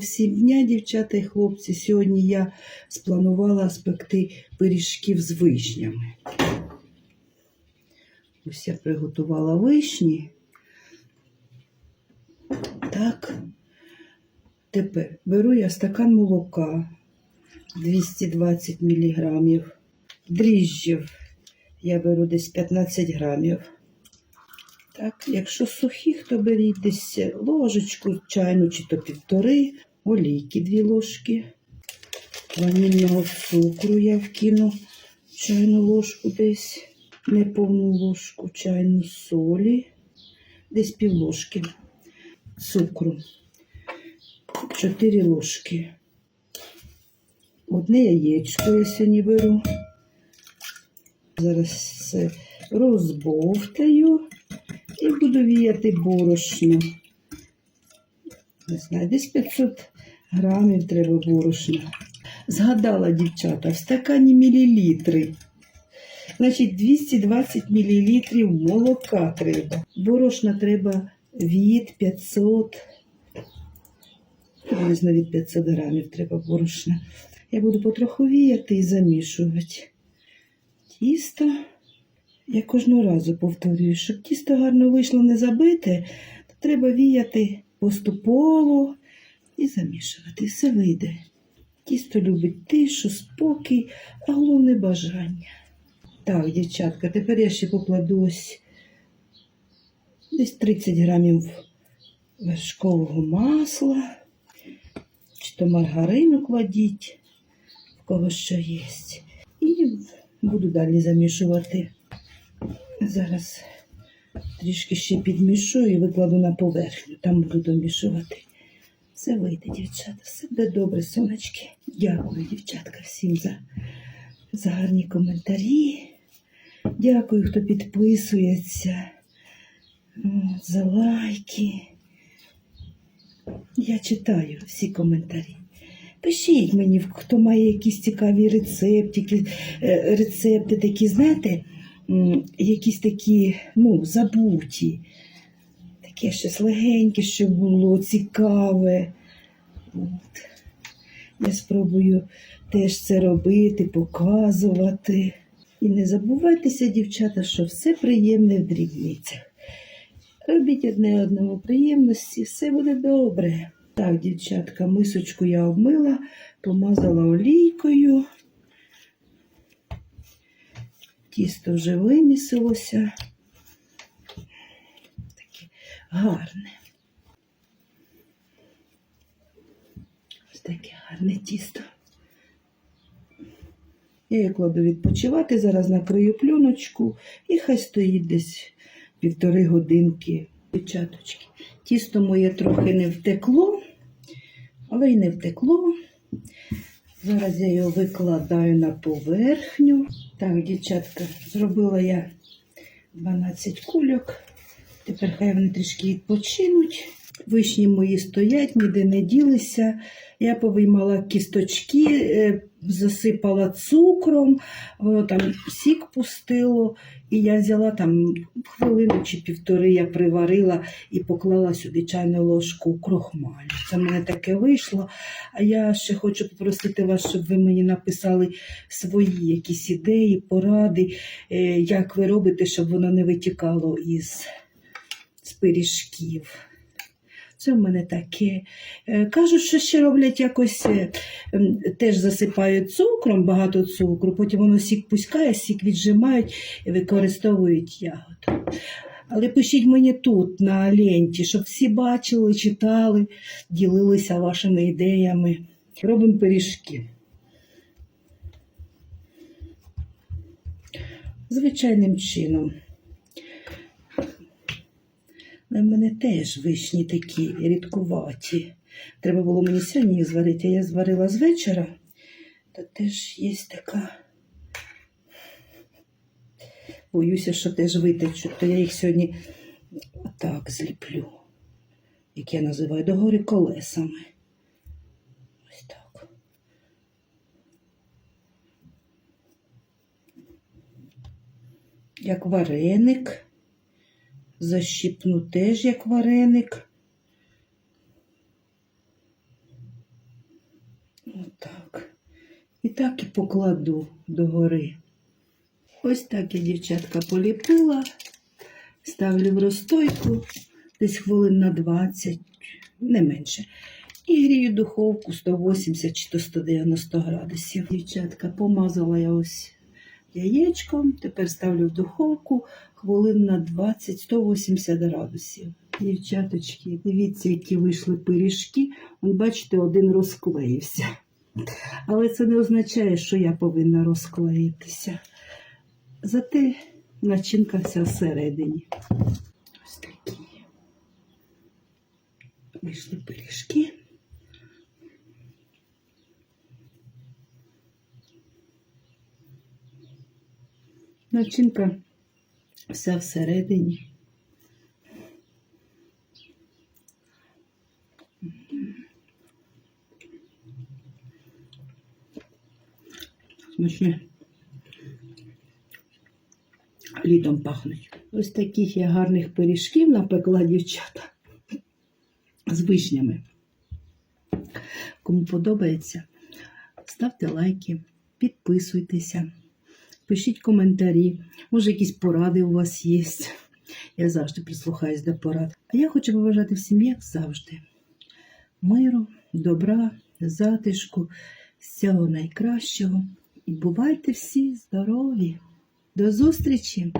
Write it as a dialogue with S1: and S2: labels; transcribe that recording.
S1: всім дня, дівчата і хлопці. Сьогодні я спланувала спекти пиріжків з вишнями. Ось я приготувала вишні. Так. Тепер беру я стакан молока 220 мг. Дріжджів я беру десь 15 грамів. Так, якщо сухих, то беріть десь ложечку чайну чи то півтори, олійки дві ложки, ванільного цукру я вкину чайну ложку десь, неповну ложку чайну солі, десь пів ложки цукру, 4 ложки. Одне яєчко я сьогодні беру. Зараз все розбовтаю і буду віяти борошно. Не знаю, десь 500 грамів треба борошна. Згадала, дівчата, в стакані мілілітри. Значить, 220 мілілітрів молока треба. Борошна треба від 500, приблизно від 500 грамів треба борошна. Я буду потроху віяти і замішувати. Тісто. Я кожного разу повторюю, щоб тісто гарно вийшло не забите, то треба віяти поступово і замішувати. Все вийде. Тісто любить тишу, спокій, а головне бажання. Так, дівчатка, тепер я ще покладу ось десь 30 грамів вершкового масла, чи то маргарину кладіть, в кого що є. І буду далі замішувати. Зараз трішки ще підмішу і викладу на поверхню. Там буду домішувати. Все вийде, дівчата, все буде добре, сонечки. Дякую, дівчатка, всім за, за гарні коментарі. Дякую, хто підписується, за лайки. Я читаю всі коментарі. Пишіть мені, хто має якісь цікаві рецептики, е, рецепти такі, знаєте, якісь такі, ну, забуті. Таке щось легеньке, що було, цікаве. От. Я спробую теж це робити, показувати. І не забувайтеся, дівчата, що все приємне в дрібницях. Робіть одне одному приємності, все буде добре. Так, дівчатка, мисочку я обмила, помазала олійкою. Тісто вже вимісилося. Таке гарне. Ось таке гарне тісто. Я її кладу відпочивати, зараз накрию плюночку і хай стоїть десь півтори годинки. Дівчаточки. Тісто моє трохи не втекло, але й не втекло. Зараз я його викладаю на поверхню. Так, дівчатка, зробила я 12 кульок. Тепер хай вони трішки відпочинуть. Вишні мої стоять, ніде не ділися. Я повиймала кісточки, е, засипала цукром, воно там сік пустило. І я взяла там хвилину чи півтори, я приварила і поклала сюди чайну ложку крохмалю. Це в мене таке вийшло. А я ще хочу попросити вас, щоб ви мені написали свої якісь ідеї, поради, е, як ви робите, щоб воно не витікало із, з пиріжків. Це в мене таке. Е, Кажуть, що ще роблять якось, е, теж засипають цукром, багато цукру, потім воно сік пускає, сік віджимають і використовують ягоду. Але пишіть мені тут, на ленті, щоб всі бачили, читали, ділилися вашими ідеями. Робимо пиріжки. Звичайним чином. Але в мене теж вишні такі рідкуваті. Треба було мені сьогодні їх зварити, а я зварила з вечора. Та теж є така. Боюся, що теж витечуть, то я їх сьогодні так зліплю, як я називаю, догори колесами. Ось так. Як вареник. Защіпну теж як вареник. Отак. І так і покладу догори. Ось так я, дівчатка, поліпила, ставлю в розстойку десь хвилин на 20, не менше. І грію духовку 180 чи то 190 градусів. Дівчатка, помазала я ось яєчком, тепер ставлю в духовку хвилин на 20-180 градусів. Дівчаточки, дивіться, які вийшли пиріжки. Вон, бачите, один розклеївся. Але це не означає, що я повинна розклеїтися. Зате начинка вся всередині. Ось такі. Вийшли пиріжки. Начинка вся всередині. Смачне. Літом пахнуть. Ось таких я гарних пиріжків напекла дівчата з вишнями. Кому подобається, ставте лайки, підписуйтеся, пишіть коментарі. Може, якісь поради у вас є. Я завжди прислухаюсь до порад. А я хочу побажати всім, як завжди, миру, добра, затишку, всього найкращого. І бувайте всі здорові! До зустрічі!